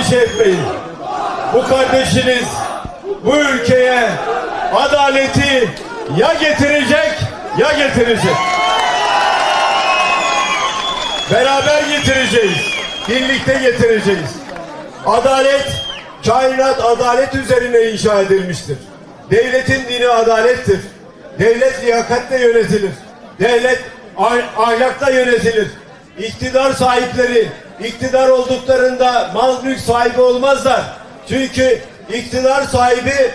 endişe etmeyin. Bu kardeşiniz bu ülkeye adaleti ya getirecek ya getirecek. Beraber getireceğiz. Birlikte getireceğiz. Adalet, kainat adalet üzerine inşa edilmiştir. Devletin dini adalettir. Devlet liyakatle yönetilir. Devlet ah- ahlakla yönetilir. İktidar sahipleri, iktidar olduklarında mal mülk sahibi olmazlar. Çünkü iktidar sahibi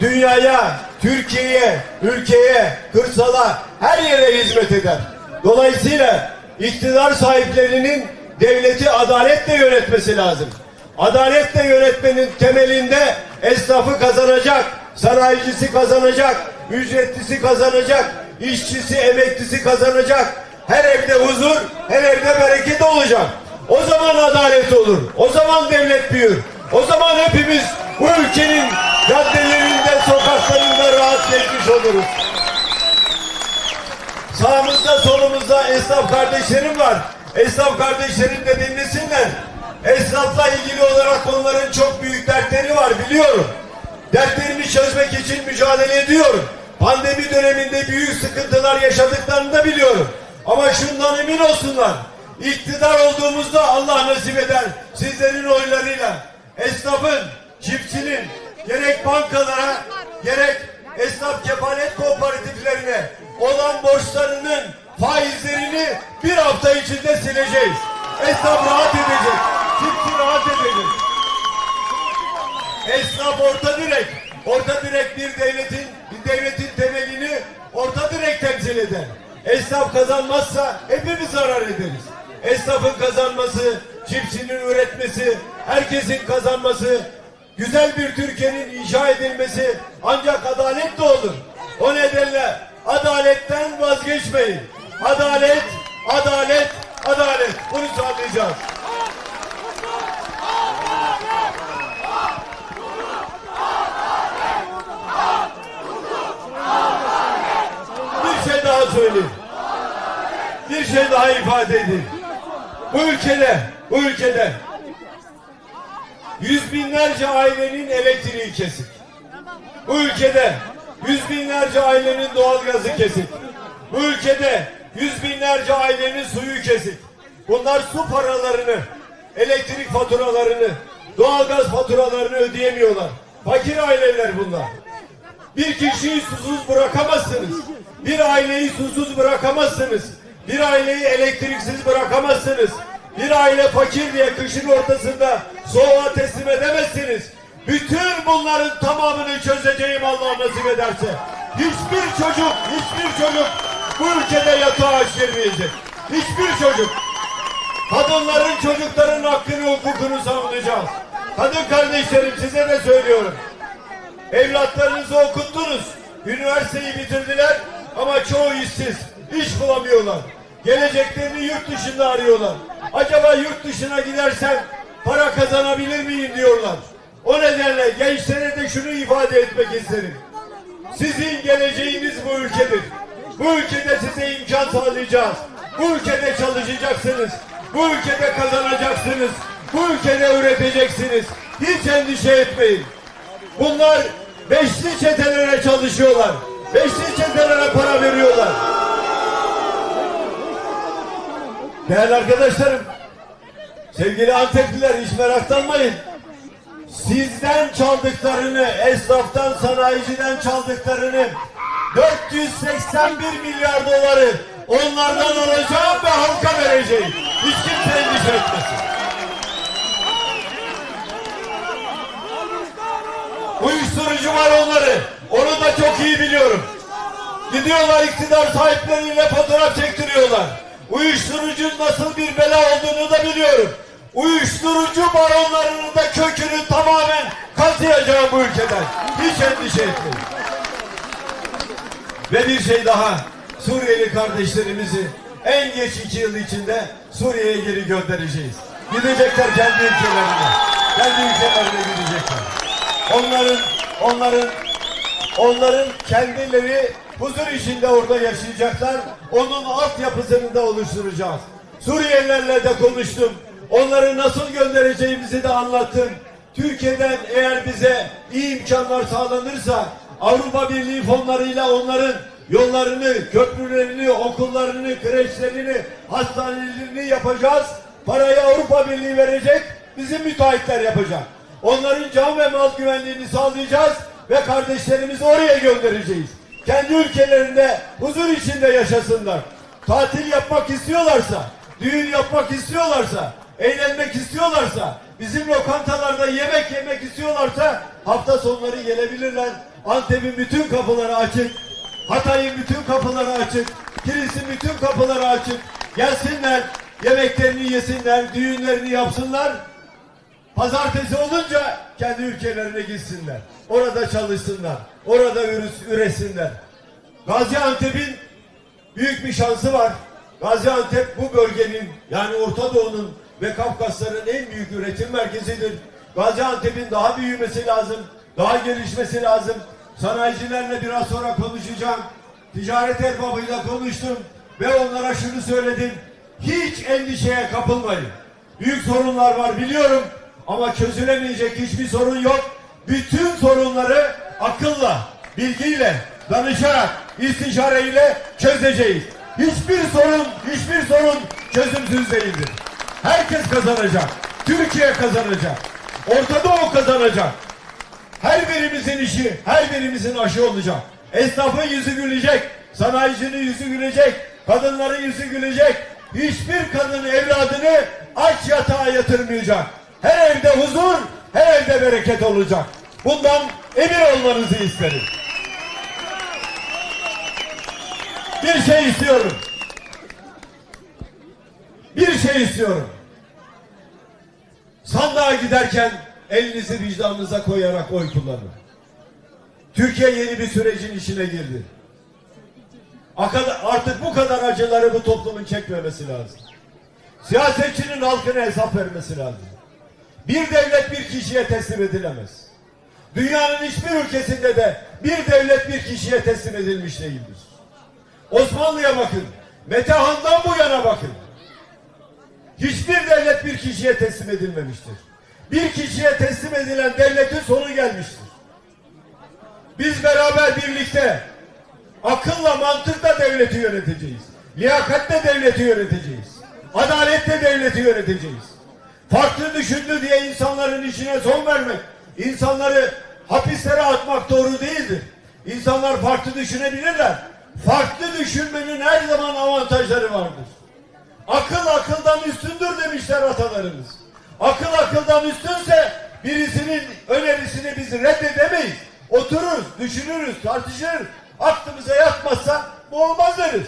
dünyaya, Türkiye'ye, ülkeye, kırsala, her yere hizmet eder. Dolayısıyla iktidar sahiplerinin devleti adaletle yönetmesi lazım. Adaletle yönetmenin temelinde esnafı kazanacak, sanayicisi kazanacak, ücretlisi kazanacak, işçisi, emeklisi kazanacak. Her evde huzur, her evde bereket olacak. O zaman adalet olur. O zaman devlet büyür. O zaman hepimiz bu ülkenin caddelerinde, sokaklarında rahat geçmiş oluruz. Sağımızda solumuzda esnaf kardeşlerim var. Esnaf kardeşlerim de dinlesinler. Esnafla ilgili olarak onların çok büyük dertleri var biliyorum. Dertlerini çözmek için mücadele ediyorum. Pandemi döneminde büyük sıkıntılar yaşadıklarını da biliyorum. Ama şundan emin olsunlar. İktidar olduğumuzda Allah nasip eder sizlerin oylarıyla esnafın, çiftçinin gerek bankalara gerek esnaf kefalet kooperatiflerine olan borçlarının faizlerini bir hafta içinde sileceğiz. Esnaf rahat edecek. Çiftçi rahat edecek. Esnaf orta direk. Orta direk bir devletin bir devletin temelini orta direk temsil eder. Esnaf kazanmazsa hepimiz zarar ederiz. Esnafın kazanması, çiftçinin üretmesi, herkesin kazanması, güzel bir Türkiye'nin inşa edilmesi ancak adaletle olur. O nedenle adaletten vazgeçmeyin. Adalet, adalet, adalet. Bunu sağlayacağız. Bir şey daha söyleyeyim. Bir şey daha ifade edeyim. Bu ülkede, bu ülkede yüz binlerce ailenin elektriği kesik. Bu ülkede yüz binlerce ailenin doğalgazı kesik. Bu ülkede yüz binlerce ailenin suyu kesik. Bunlar su paralarını, elektrik faturalarını, doğalgaz faturalarını ödeyemiyorlar. Fakir aileler bunlar. Bir kişiyi susuz bırakamazsınız. Bir aileyi susuz bırakamazsınız. Bir aileyi elektriksiz bırakamazsınız. Bir aile fakir diye kışın ortasında soğuğa teslim edemezsiniz. Bütün bunların tamamını çözeceğim Allah nasip ederse. Hiçbir çocuk, hiçbir çocuk bu ülkede yatağa aç. Hiçbir çocuk. Kadınların, çocukların hakkını, hukukunu savunacağız. Kadın kardeşlerim size de söylüyorum. Evlatlarınızı okuttunuz. Üniversiteyi bitirdiler ama çoğu işsiz. İş bulamıyorlar. Geleceklerini yurt dışında arıyorlar. Acaba yurt dışına gidersem para kazanabilir miyim diyorlar. O nedenle gençlere de şunu ifade etmek isterim. Sizin geleceğiniz bu ülkedir. Bu ülkede size imkan sağlayacağız. Bu ülkede çalışacaksınız. Bu ülkede kazanacaksınız. Bu ülkede üreteceksiniz. Hiç endişe etmeyin. Bunlar beşli çetelere çalışıyorlar. Beşli çetelere para veriyorlar. Değerli arkadaşlarım, sevgili Antepliler hiç meraklanmayın. Sizden çaldıklarını, esnaftan, sanayiciden çaldıklarını 481 milyar doları onlardan alacağım ve halka vereceğim. Hiç kimse endişe etmesin. Uyuşturucu var onları. Onu da çok iyi biliyorum. Gidiyorlar iktidar sahipleriyle fotoğraf çektiriyorlar. Uyuşturucunun nasıl bir bela olduğunu da biliyorum. Uyuşturucu baronlarının da kökünü tamamen kazıyacağım bu ülkeden. Hiç endişe etmeyin. Ve bir şey daha. Suriyeli kardeşlerimizi en geç iki yıl içinde Suriye'ye geri göndereceğiz. Gidecekler kendi ülkelerine. Kendi ülkelerine gidecekler. Onların, onların, onların kendileri huzur içinde orada yaşayacaklar. Onun altyapısını da oluşturacağız. Suriyelilerle de konuştum. Onları nasıl göndereceğimizi de anlattım. Türkiye'den eğer bize iyi imkanlar sağlanırsa Avrupa Birliği fonlarıyla onların yollarını, köprülerini, okullarını, kreşlerini, hastanelerini yapacağız. Parayı Avrupa Birliği verecek, bizim müteahhitler yapacak. Onların can ve mal güvenliğini sağlayacağız ve kardeşlerimizi oraya göndereceğiz. Kendi ülkelerinde huzur içinde yaşasınlar. Tatil yapmak istiyorlarsa, düğün yapmak istiyorlarsa, eğlenmek istiyorlarsa, bizim lokantalarda yemek yemek istiyorlarsa hafta sonları gelebilirler. Antep'in bütün kapıları açık. Hatay'ın bütün kapıları açık. Kilis'in bütün kapıları açık. Gelsinler, yemeklerini yesinler, düğünlerini yapsınlar. Pazartesi olunca kendi ülkelerine gitsinler. Orada çalışsınlar. Orada üresinler. Gaziantep'in büyük bir şansı var. Gaziantep bu bölgenin yani Orta Doğu'nun ve Kafkasların en büyük üretim merkezidir. Gaziantep'in daha büyümesi lazım. Daha gelişmesi lazım. Sanayicilerle biraz sonra konuşacağım. Ticaret erbabıyla konuştum ve onlara şunu söyledim. Hiç endişeye kapılmayın. Büyük sorunlar var biliyorum ama çözülemeyecek hiçbir sorun yok. Bütün sorunları akılla, bilgiyle, danışarak, istişareyle çözeceğiz. Hiçbir sorun, hiçbir sorun çözümsüz değildir. Herkes kazanacak. Türkiye kazanacak. Orta Doğu kazanacak. Her birimizin işi, her birimizin aşı olacak. Esnafın yüzü gülecek, sanayicinin yüzü gülecek, kadınların yüzü gülecek. Hiçbir kadın evladını aç yatağa yatırmayacak. Her evde huzur, her evde bereket olacak. Bundan emin olmanızı isterim. Bir şey istiyorum. Bir şey istiyorum. Sandığa giderken elinizi vicdanınıza koyarak oy kullanın. Türkiye yeni bir sürecin içine girdi. Artık bu kadar acıları bu toplumun çekmemesi lazım. Siyasetçinin halkına hesap vermesi lazım. Bir devlet bir kişiye teslim edilemez. Dünyanın hiçbir ülkesinde de bir devlet bir kişiye teslim edilmiş değildir. Osmanlı'ya bakın. Metehan'dan bu yana bakın. Hiçbir devlet bir kişiye teslim edilmemiştir. Bir kişiye teslim edilen devletin sonu gelmiştir. Biz beraber birlikte akılla mantıkla devleti yöneteceğiz. Liyakatle devleti yöneteceğiz. Adaletle devleti yöneteceğiz. Farklı düşündü diye insanların işine son vermek, insanları hapislere atmak doğru değildir. İnsanlar farklı düşünebilirler. Farklı düşünmenin her zaman avantajları vardır. Akıl akıldan üstündür demişler atalarımız. Akıl akıldan üstünse birisinin önerisini biz reddedemeyiz. Otururuz, düşünürüz, tartışırız. Aklımıza yatmazsa bu olmaz deriz.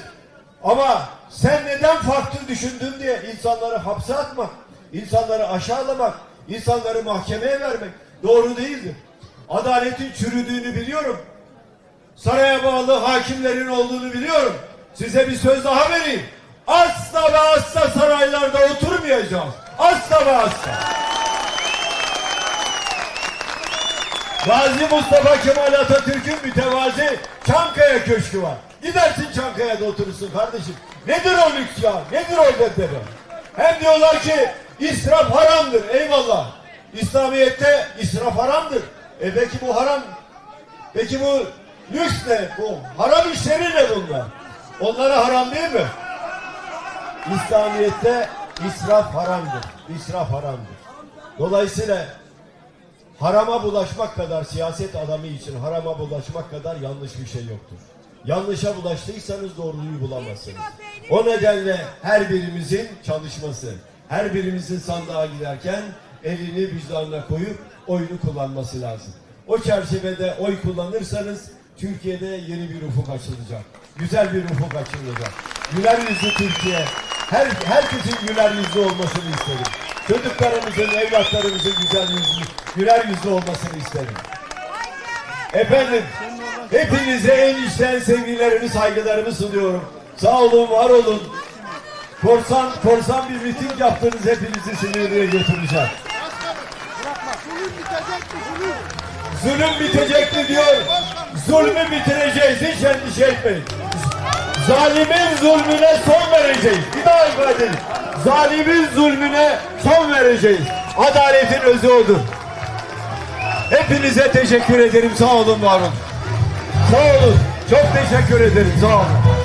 Ama sen neden farklı düşündün diye insanları hapse atmak, insanları aşağılamak, insanları mahkemeye vermek doğru değildir. Adaletin çürüdüğünü biliyorum. Saraya bağlı hakimlerin olduğunu biliyorum. Size bir söz daha vereyim. Asla ve asla saraylarda oturmayacağız. Asla ve asla. Gazi Mustafa Kemal Atatürk'ün mütevazi Çankaya Köşkü var. Gidersin Çankaya'da oturursun kardeşim. Nedir o lüks ya? Nedir o debdebe? Hem diyorlar ki israf haramdır. Eyvallah. İslamiyet'te israf haramdır. E peki bu haram Peki bu lüks ne? Bu haram işleri ne bunlar? Onlara haram değil mi? İslamiyet'te israf haramdır. İsraf haramdır. Dolayısıyla harama bulaşmak kadar siyaset adamı için harama bulaşmak kadar yanlış bir şey yoktur. Yanlışa bulaştıysanız doğruyu bulamazsınız. O nedenle her birimizin çalışması, her birimizin sandığa giderken elini vicdanına koyup oyunu kullanması lazım. O çerçevede oy kullanırsanız Türkiye'de yeni bir ufuk açılacak. Güzel bir ufuk açılacak. Güler yüzlü Türkiye. Her, herkesin güler yüzlü olmasını isterim. Çocuklarımızın, evlatlarımızın güzel yüzlü, güler yüzlü olmasını isterim. Efendim, hepinize en içten sevgilerimi, saygılarımı sunuyorum. Sağ olun, var olun. Korsan, korsan bir miting yaptınız, hepinizi sinirliğe götüreceğim. Bırakma. Zulüm bitecekti zulüm. Zulüm bitecekti diyor. Zulmü bitireceğiz, hiç endişe etmeyin. Zalimin zulmüne son vereceğiz. Bir daha ifade edin. Zalimin zulmüne son vereceğiz. Adaletin özü odur. Hepinize teşekkür ederim. Sağ olun, var olun. Sağ olun. Çok teşekkür ederim. Sağ olun.